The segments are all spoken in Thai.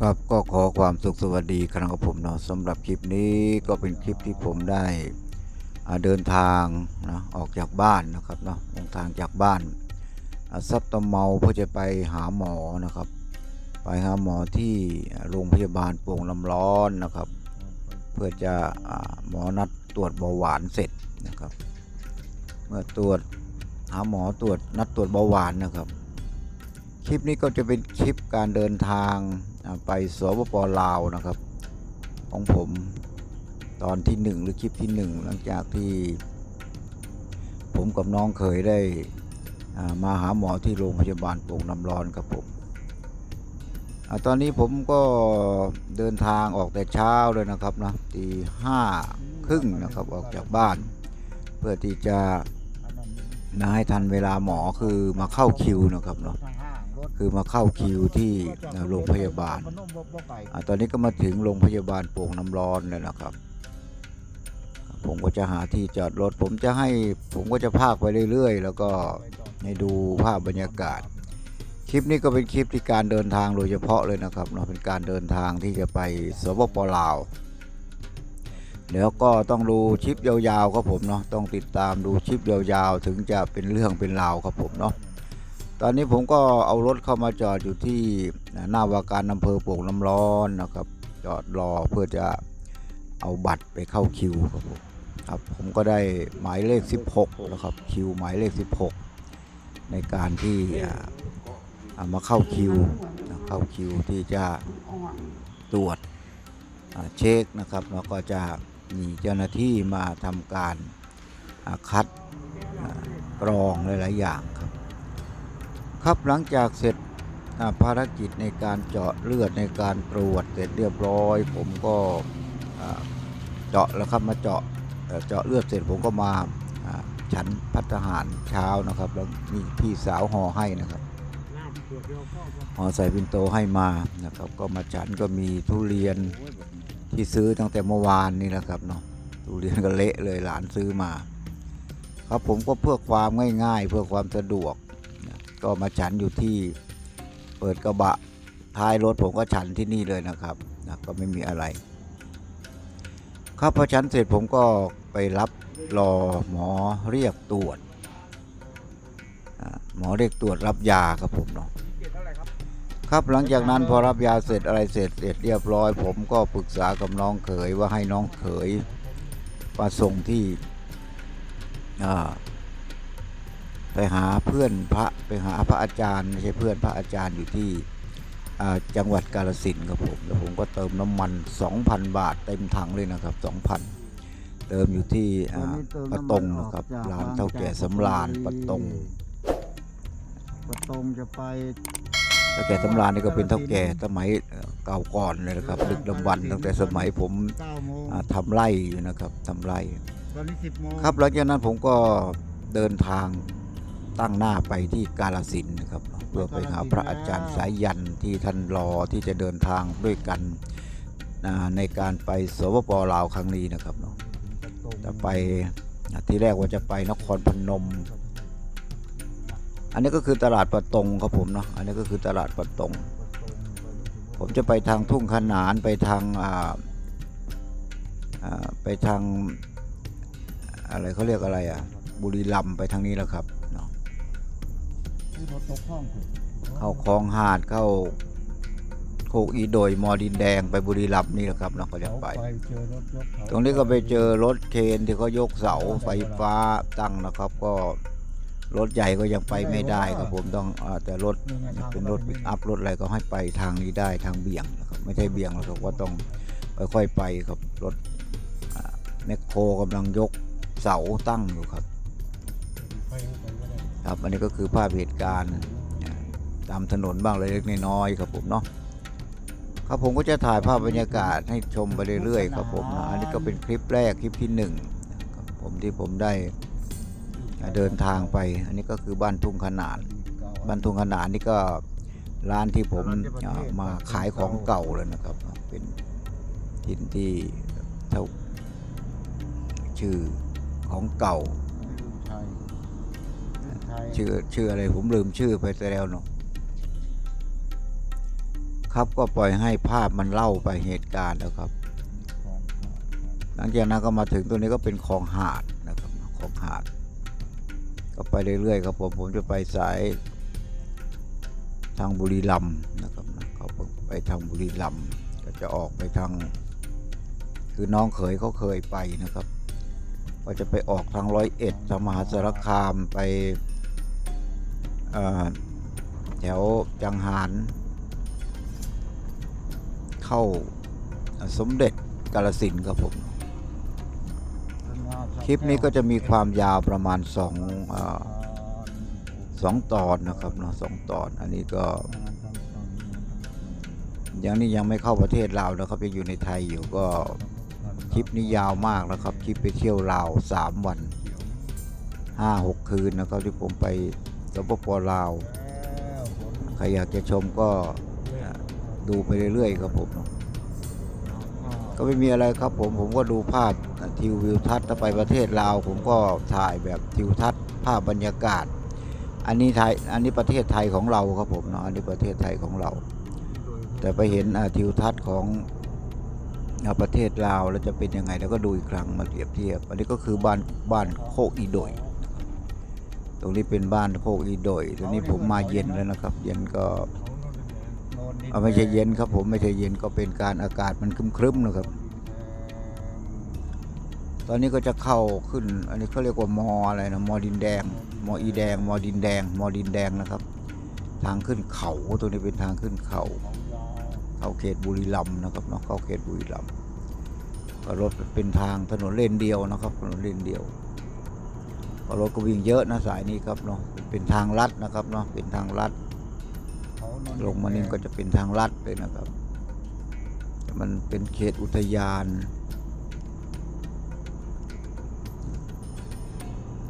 ครับก็ขอความสุขสวัสดีครับผมเนาะสำหรับคลิปนี้ก็เป็นคลิปที่ผมได้เดินทางนะออกจากบ้านนะครับเนาะเดินทางจากบ้านซับตะเมาเพื่อจะไปหาหมอนะครับ ไปหาหมอที่โรงพยาบาลโป่งลำร้อนนะครับ เพื่อจะหมอนัดตรวจเบาหวานเสร็จนะครับ เมื่อตรวจหาหมอตรวจนัดตรวจเบาหวานนะครับ คลิปนี้ก็จะเป็นคลิปการเดินทาง ไปสปปลาวนะครับ ของผมตอนที่หนึ่งหรือคลิปที่หนึ่งหลังจากที่ ผมกับน้องเคยได้มาหาหมอที่โรงพยาบาลโป่งน้ำร้อนครับผมอตอนนี้ผมก็เดินทางออกแต่เช้าเลยนะครับนะตีห้าครึ่งนะครับออกจากบ้าน เพื่อที่จะนะให้ทันเวลาหมอคือมาเข้าคิวนะครับเนาะ คือมาเข้าคิวที่โรงพยาบาลอตอนนี้ก็มาถึงโรงพยาบาลโป่งน้ำร้อนแล้วนะครับ ผมก็จะหาที่จอดรถ ผมจะให้ผมก็จะพากไปเรื่อย ๆ แล้วก็ให้ดูภาพบรรยากาศ คลิปนี้ก็เป็นคลิปที่การเดินทางโดยเฉพาะเลยนะครับเนาะเป็นการเดินทางที่จะไปสปปลาวแล้วก็ต้องดูชิปยาวๆครับผมเนาะต้องติดตามดูชิปยาวๆ ถึงจะเป็นเรื่องเป็นราวครับผมเนาะ ตอนนี้ผมก็เอารถเข้ามาจอดอยู่ที่หน้าวาการอำเภอโป่งน้ำร้อนนะครับ จอดรอเพื่อจะเอาบัตรไปเข้าคิวครับผมครับผมก็ได้หมายเลข 16นะครับคิวหมายเลข 16 ในการที่ามาเข้าคิวเข้าคิวที่จะตรวจเช็คนะครับแล้วก็จะมีเจ้าหน้าที่มาทำการาคัดกรองหลาย ๆ อย่าง ครับหลังจากเสร็จภารกิจในการเจาะเลือดในการตรวจเสร็จเรียบร้อย ผมก็เจาะแล้วครับมาเจาะเจาะเลือดเสร็จผมก็มาอ่าฉันพัฒหารเช้านะครับ แล้วมีพี่สาวห่อให้นะครับห่อใส่ปินโตให้มานะครับ ก็มาฉันก็มีทุเรียนที่ซื้อตั้งแต่เมื่อวานนี่แหละครับเนาะทุเรียนก็เละเลยหลานซื้อมา ครับผมก็เพื่อความง่าย ๆ เพื่อความสะดวก ก็มาฉันอยู่ที่เปิดกระบะท้ายรถผมก็ฉันที่นี่เลยนะครับนะก็ไม่มีอะไรครับพอฉันเสร็จผมก็ไปรับรอหมอเรียกตรวจหมอเรียกตรวจรับยาครับผมเนาะครับหลังจากนั้นพอรับยาเสร็จอะไรเสร็จเสร็จเรียบร้อย ผมก็ปรึกษากับน้องเขยว่าให้น้องเขยมาส่งที่อ่า ไปหาเพื่อนพระไปหาพระอาจารย์ไม่ใช่เพื่อนพระอาจารย์อยู่ที่อ่าจังหวัดกาฬสินธุ์ครับผมแล้วผมก็เติมน้ำมัน 2,000 บาทเต็มถังเลยนะครับ 2,000 เติมอยู่ที่อ่าปะตงนะครับร้านเท่าแก่สำราญปะตงปะตงจะไปเท่าแก่สำราญนี่ก็เป็นเท่าแก่สมัยเก่าก่อนเลยนะครับดึกดำบรรพ์ตั้งแต่สมัยผม9โมงอ่าทำไร่อยู่นะครับทำไร่ตอนนี้10โมงครับหลังจากนั้นผมก็เดินทาง ตั้งหน้าไปที่กาลสินนะครับ เพื่อไปหาพระอาจารย์สายยันที่ท่านรอที่จะเดินทางด้วยกันในการไปสปปลาวครั้งนี้นะครับเนาะปะตงจะไปที่แรกว่าจะไปนครพนม อันนี้ก็คือตลาดปะตงครับผมเนาะอันนี้ก็คือตลาดปะตงปะตง ผมจะไปทางทุ่งขนานไปทางไปทางอะไรเขาเรียกอะไรอะบุรีรัมไปทางนี้แล้วครับ ตกห้องถึงเข้าคลองหาดเข้าโคกอีโดยมอดินแดงไปบุรีรัมย์นี่แหละครับเนาะเขาจะไปไป เจอรถยกเขาตรงนี้ก็ไปเจอรถเคนที่เขายกเสาไฟฟ้าตั้งนะครับ ก็รถใหญ่ก็ยังไปไม่ได้ครับผมต้องอาแต่รถนี่ไงทางเป็นรถปิกอัพรถอะไรก็ให้ไปทางนี้ได้ทางเบี่ยงนะครับไม่ใช่เบี่ยงหรอกครับว่าต้องค่อยๆไปครับรถอ่าแมคโครกำลังยกเสาตั้งอยู่ครับไปไปก็ได้ ครับอันนี้ก็คือภาพเหตุการณ์ตามถนนบ้างเล็กๆน้อยๆครับผมเนาะครับผมก็จะถ่ายภาพบรรยากาศให้ชมไปเรื่อยๆครับผมนะอันนี้ก็เป็นคลิปแรกคลิปที่หนึ่งครับผมที่ผมได้เดินทางไป อันนี้ก็คือบ้านทุ่งขนานบ้านทุ่งขนานนี่ก็ร้านที่ผมมาขายของเก่าเลยนะครับ เป็นทินที่เท่าชื่อของเก่า ชัยชื่อชื่ออะไรผมลืมชื่อไปแต่แล้วเนาะครับก็ปล่อยให้ภาพมันเล่าไปเหตุการณ์นะครับของขาดหลังจากนั้นก็มาถึงตัวนี้ก็เป็นคลองหาดนะครับคลองหาด ก็ไปเรื่อยๆครับผมผมจะไปสายทางบุรีรัมย์นะครับนะเขาไปทางบุรีรัมย์ก็จะออกไปทาง คือน้องเขยเขาเคยไปนะครับ ก็จะไปออกทางร้อยเอ็ดทางมหาสารคามไปเอ่อ แถวจังหาร เข้าสมเด็จกาลสินครับผม คลิปนี้ก็จะมีความยาวประมาณสองอสองตอนนะครับเนาะสองตอน อันนี้ก็ยังนี่ยังไม่เข้าประเทศลาวนะครับยังอยู่ในไทยอยู่ก็คลิปนี้ยาวมากนะครับ คลิปไปเที่ยวลาวสามวันห้าหกคืนนะครับที่ผมไป สปปลาวแล้วฝนใครอยากจะชมก็ดูไปเรื่อยๆครับผมเนาะก็ไม่มีอะไรครับผมผมก็ดูภาพทิววิวทัศน์ถ้าไปประเทศลาว ผมก็ถ่ายแบบทิวทัศน์ภาพบรรยากาศ อันนี้ไทยอันนี้ประเทศไทยของเราครับผมเนาะอันนี้ประเทศไทยของเรา แต่ไปเห็นอ่าทิวทัศน์ของอ่าประเทศลาวแล้วจะเป็นยังไงแล้วก็ดูอีกครั้งมาเปรียบเทียบ อันนี้ก็คือบ้านบ้านโคกอีโดยต รงนี้เป็นบ้านโคกอีโดยตรงนี้ผมมาเย็นแล้วนะครับ เย็นก็เอาไม่ใช่เย็นครับ ผมไม่ใช่เย็นก็เป็นการอากาศมันครึ้มๆนะครับ ตอนนี้ก็จะเข้าขึ้น อันนี้เขาเรียกว่ามออะไรนะมอดินแดง มออีแดง มอดินแดง มอดินแดงนะครับ ทางขึ้นเขาตัวนี้เป็นทางขึ้นเขาเข้าเขตบุรีรัมย์นะครับเนาะเข้าเขตบุรีรัมย์รถเป็นทางถนนเลนเดียวนะครับถนนเลนเดียว ก็รถก็วิ่งเยอะนะสายนี้ครับเนาะเป็นทางลัดนะครับเนาะเป็นทางลัดเขาโนนดิลงมานี่ก็จะเป็นทางลัดเลยนะครับแต่มันเป็นเขตอุทยาน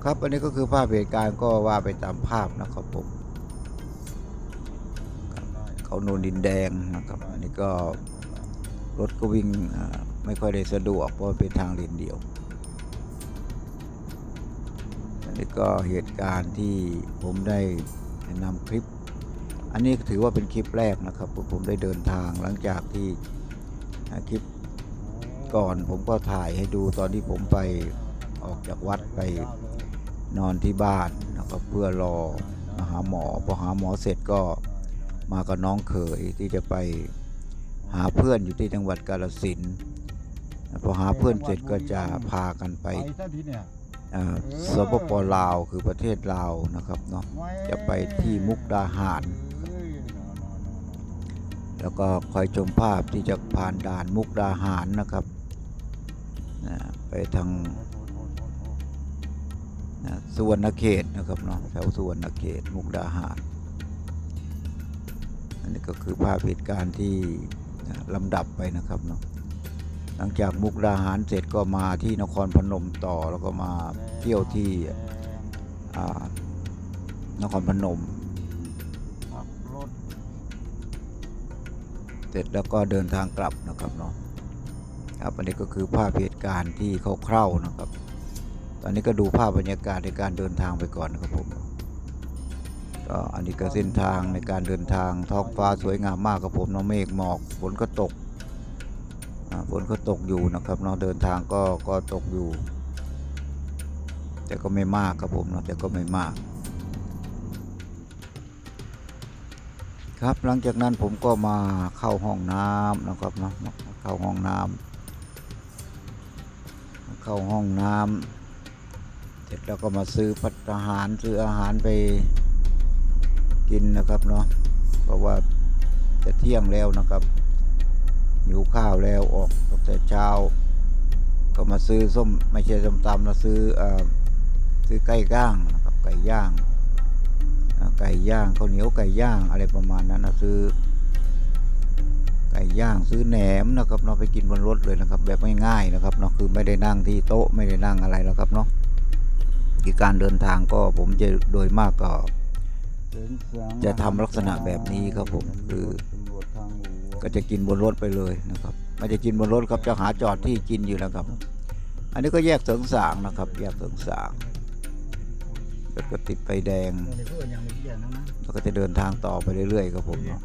ครับอันนี้ก็คือภาพเหตุการณ์ก็ว่าไปตามภาพนะครับผมเขาโนนดินแดงนะครับ อันนี้ก็รถก็วิ่งอ่าไม่ค่อยได้สะดวกเพราะว่าเป็นทางเลนเดียว นนี้ก็เหตุการณ์ที่ผมได้นำคลิป อันนี้ถือว่าเป็นคลิปแรกนะครับผมผมได้เดินทางหลังจากที่คลิปก่อนผมก็ถ่ายให้ดูตอนที่ผมไปออกจากวัดไปนอนที่บ้านนะครับเพื่อรอมาหาหมอพอหาหมอเสร็จก็มากับน้องเขยที่จะไปหาเพื่อนอยู่ที่จังหวัดกาฬสินธุ์พอหาเพื่อนเสร็จก็จะพากันไป ไปซะทีเนี่ยอ่าสปปลาวคือประเทศลาวนะครับเนาะจะไปที่มุกดาหาร แล้วก็คอยชมภาพที่จะผ่านด่านมุกดาหารนะครับไปทางสุวรรณเขตนะครับเนาะแถวสุวรรณเขตมุกดาหารอันนี้ก็คือภาพเหตุการณ์ที่ลำดับไปนะครับเนาะ หลังจากมุกดาหารเสร็จก็มาที่นครพนมต่อแล้วก็มาเที่ยวที่นครพนม เสร็จแล้วก็เดินทางกลับนะครับเนาะครับอันนี้ก็คือภาพเหตุการณ์ที่คร่าวๆนะครับ ตอนนี้ก็ดูภาพบรรยากาศในการเดินทางไปก่อนนะครับผมก็อันนี้ก็เส้นทางในการเดินทางท้องฟ้าสวยงามมากครับผมเนาะเมฆหมอกฝนก็ตก ฝนก็ตกอยู่นะครับเนาะเดินทางก็ก็ตกอยู่ แต่ก็ไม่มากครับผมเนาะแต่ก็ไม่มาก ครับหลังจากนั้นผมก็มาเข้าห้องน้ำนะครับเนาะเข้าห้องน้ำเข้าห้องน้ำเสร็จแล้วก็มาซื้อพัตตาหารซื้ออาหารไปกินนะครับเนาะเพราะว่าจะเที่ยงแล้วนะครับ หิวข้าวแล้วออกตั้งแต่เช้า ก็มาซื้อส้มไม่ใช่ส้มตำนะซื้อเอ่อซื้อไก่ย่างนะครับไก่ย่างอ่าไก่ย่างข้าวเหนียวไก่ย่างอะไรประมาณนั้นนะซื้อไก่ย่างซื้อแหนมนะครับเนาะไปกินบนรถเลยนะครับ แบบง่ายๆนะครับเนาะคือไม่ได้นั่งที่โต๊ะไม่ได้นั่งอะไรแล้วครับเนาะคือการเดินทางก็ผมจะโดยมากก็เสียงเสียงจะทำลักษณะแบบนี้ครับผมคือ ก็จะกินบนรถไปเลยนะครับไม่จะกินบนรถครับจะหาจอดที่กินอยู่แล้วครับ อันนี้ก็แยกเสริงสางนะครับ แยกเสริงสางแล้วก็ติดไฟแดงอันนี้ก็ยังไม่เกี่ยวนะนะแล้วก็จะเดินทางต่อไปเรื่อยๆครับผมเนาะ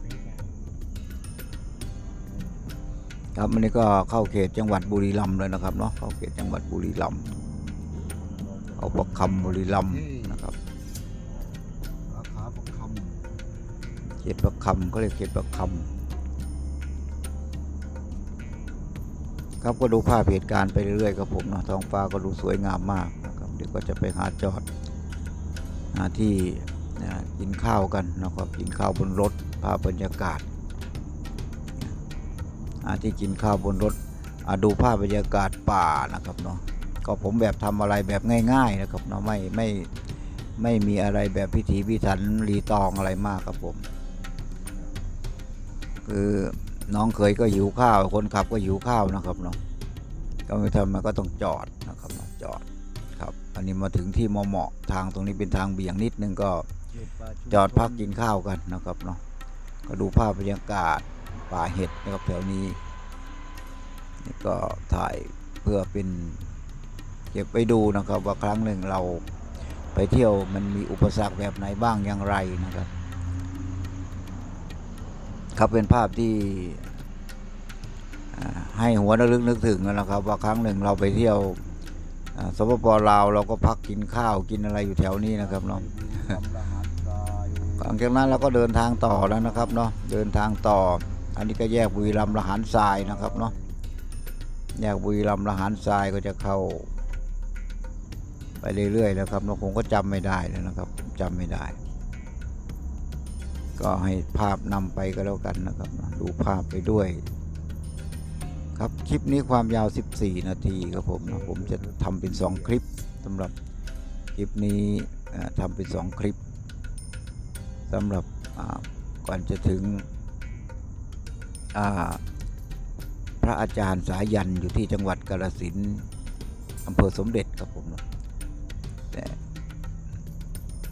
ครับอันนี้ก็เข้าเขตจังหวัดบุรีรัมย์เลยนะครับเนาะเข้าเขตจังหวัดบุรีรัมย์เอาประคำบุรีรัมย์นะครับสาขาประคเขตประคำก็เรียกเขตประคำ ครับก็ดูภาพเหตุการณ์ไปเรื่อยๆครับผมเนาะท้องฟ้าก็ดูสวยงามมากนะครับเดี๋ยวก็จะไปหาจอดหาที่นะกินข้าวกันนะครับกินข้าวบนรถภาพบรรยากาศหาที่กินข้าวบนรถอ่าดูภาพบรรยากาศป่านะครับเนาะก็ผมแบบทำอะไรแบบง่ายๆนะครับเนาะไม่ไม่ไม่มีอะไรแบบพิถีพิถันรีตองอะไรมากครับผมคือ น้องเคยก็หิวข้าว คนขับก็หิวข้าวนะครับเนาะก็ไม่ทำมันก็ต้องจอดนะครับจอดครับ อันนี้มาถึงที่เหมาะทางตรงนี้เป็นทางเบี่ยงนิดนึงก็จอดพักกินข้าวกันนะครับเนาะก็ดูภาพบรรยากาศป่าเห็ดนะครับแถวนี้นี่ก็ถ่ายเพื่อเป็นเก็บไปดูนะครับว่าครั้งหนึ่งเราไปเที่ยวมันมีอุปสรรคแบบไหนบ้างอย่างไรนะครับ ครับเป็นภาพที่ให้หัวระลึกนึกถึงนะครับ ว่าครั้งหนึ่งเราไปเที่ยวสปปลาวเราก็พักกินข้าวกินอะไรอยู่แถวนี้นะครับเนาะหลังจากนั้นเราก็เดินทางต่อแล้วนะครับเนาะเดินทางต่อ อันนี้ก็แยกบุรีรัมย์ละหารทรายนะครับเนาะแยกบุรีรัมย์ละหารทรายก็จะเข้า ไปเรื่อยๆแล้วครับเนาะผมก็จำไม่ได้แล้วนะครับผมจำไม่ได้ ก็ให้ภาพนำไปก็แล้วกันนะครับ ดูภาพไปด้วย ครับคลิปนี้ความยาว 14 นาทีครับผมนะผมจะทำเป็น 2 คลิปสำหรับคลิปนี้ทำเป็น 2 คลิปสำหรับก่อนจะถึงพระอาจารย์สายันอยู่ที่จังหวัดกาฬสินธุ์อำเภอสมเด็จครับผมนะ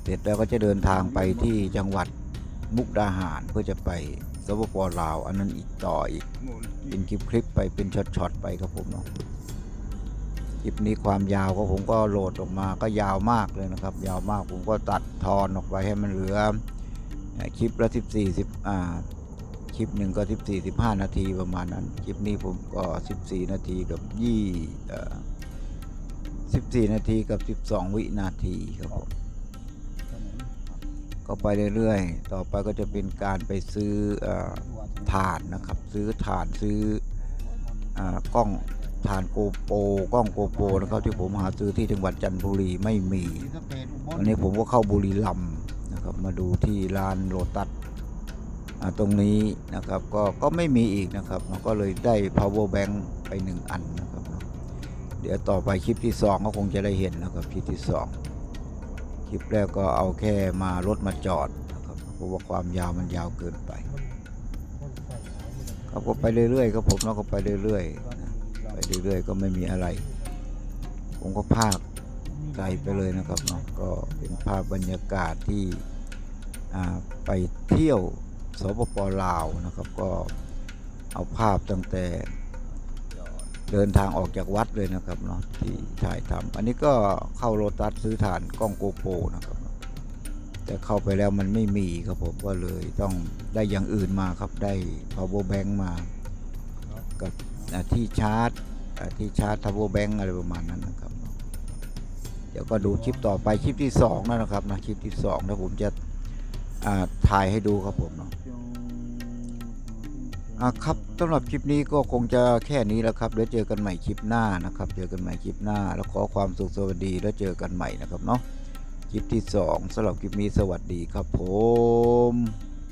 เสร็จแล้วก็จะเดินทางไปที่จังหวัด มุกดาหารเพื่อจะไปสปปลาว อันนั้นอีกต่ออีกหมุนเป็นคลิปคลิปไปเป็นช็อตๆไปครับผมเนาะคลิปนี้ความยาวก็ผมก็โหลดออกมาก็ยาวมากเลยนะครับ ยาวมากผมก็ตัดทอนออกไปให้มันเหลือเอ่อคลิปละสิบสี่สิบอ่าคลิปหนึ่งก็สิบสี่สิบห้านาทีประมาณนั้น คลิปนี้ผมก็สิบสี่นาทีกับยี่สิบสี่นาทีกับสิบสองวินาทีครับผมถนน ก็ไปเรื่อยๆ ต่อไปก็จะเป็นการไปซื้อเออถ่านนะครับ ซื้อถ่านซื้ออกล้องถ่านโกโปรกล้องโกโปรนะครับที่ผมหาซื้อที่จังหวัดจันทบุรีไม่มีอันนี้ผมก็เข้าบุรีรัมย์นะครับมาดูที่ร้านโลตัสตรงนี้นะครับก็ก็ไม่มีอีกนะครับเราก็เลยได้ power bank ไปหนึ่งอันนะครับเนาะเดี๋ยวต่อไปคลิปที่สองก็คงจะได้เห็นนะครับคลิปที่สอง คลิปแรกก็เอาแค่มารถมาจอดนะครับเพราะว่าความยาวมันยาวเกินไปครับก็ไปเรื่อยๆครับผมเราก็ไปเรื่อยๆนะไปเรื่อยๆ ก็ไม่มีอะไร ผมก็ภาคใจไปเลยนะครับเนาะก็เป็นภาพบรรยากาศที่ไปเที่ยวสปปลาวนะครับ ก็เอาภาพตั้งแต่ เดินทางออกจากวัดเลยนะครับเนาะที่ถ่ายทำอันนี้ก็เข้าโรตัสซื้อฐานกล้องโกโปรนะครับ แต่เข้าไปแล้วมันไม่มีครับผมก็เลยต้องได้อย่างอื่นมาครับได้ power bank มา กับอ่าที่ชาร์จที่ชาร์จ power bank อะไรประมาณนั้นนะครับเดี๋ยวก็ดูคลิปต่อไปคลิปที่สองแล้วนะครับนะคลิปที่สองนะผมจะถ่ายให้ดูครับผมเนาะ อะครับสำหรับคลิปนี้ก็คงจะแค่นี้แล้วครับเดี๋ยวเจอกันใหม่คลิปหน้านะครับ เจอกันใหม่คลิปหน้า แล้วขอความสุขสวัสดีแล้วเจอกันใหม่นะครับเนาะคลิปที่ 2สำหรับคลิปนี้สวัสดีครับผม